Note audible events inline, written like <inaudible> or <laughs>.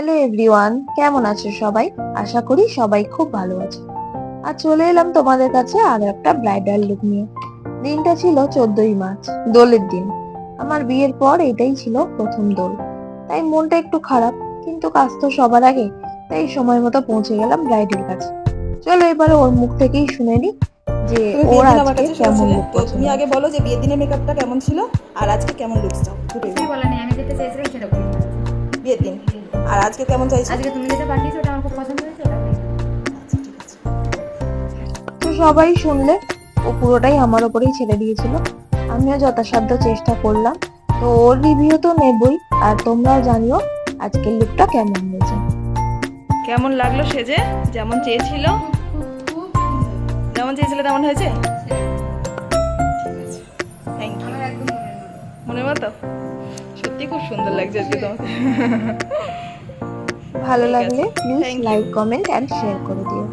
Hello everyone কেমন আছো সবাই? আশা করি সবাই খুব ভালো আছে। আর চলে এলাম তোমাদের কাছে আরও একটা ব্রাইডাল লুক নিয়ে। দিনটা ছিল চোদ্দই মার্চ দোলের দিন। আমার বিয়ের পর এটাই ছিল প্রথম দোল। তাই মনটা একটু খারাপ কিন্তু কাজ তো সবার আগে তাই সময় মতো পৌঁছে গেলাম ব্রাইডের কাছে। চলো এবারে ওর মুখ থেকেই শুনে নি যে ওর আজকে কেমন লুক তো তুমি আগে বলো যে বিয়ের দিনের মেকআপটা কেমন ছিল আর আজকে কেমন লুকস চাও দুটোই কিছুই বলা নেই আমি যেটা চেয়েছিলাম সেটা আর আজকে কেমন চাইছো? আজকে তুমি যেটা পাঠিয়েছো ওটা আমার খুব পছন্দ হয়েছে ওটা। আচ্ছা তো সবাই শুনলে ও পুরোটাই আমার ওপরেই ছেড়ে দিয়েছিল। আমিও যথাসাধ্য চেষ্টা করলাম। তো ওর রিভিউ তো নেবই আর তোমরাও জানিও আজকের লুকটা কেমন হয়েছে। কেমন লাগল সেজে? যেমন চেয়েছিল। যেমন চেয়েছিল তেমন হয়েছে? মনের মনে মতো? সত্যি খুব সুন্দর লাগছে আজকে তোমাকে। <laughs> ভালো লাগলে please like comment and share করে দিও।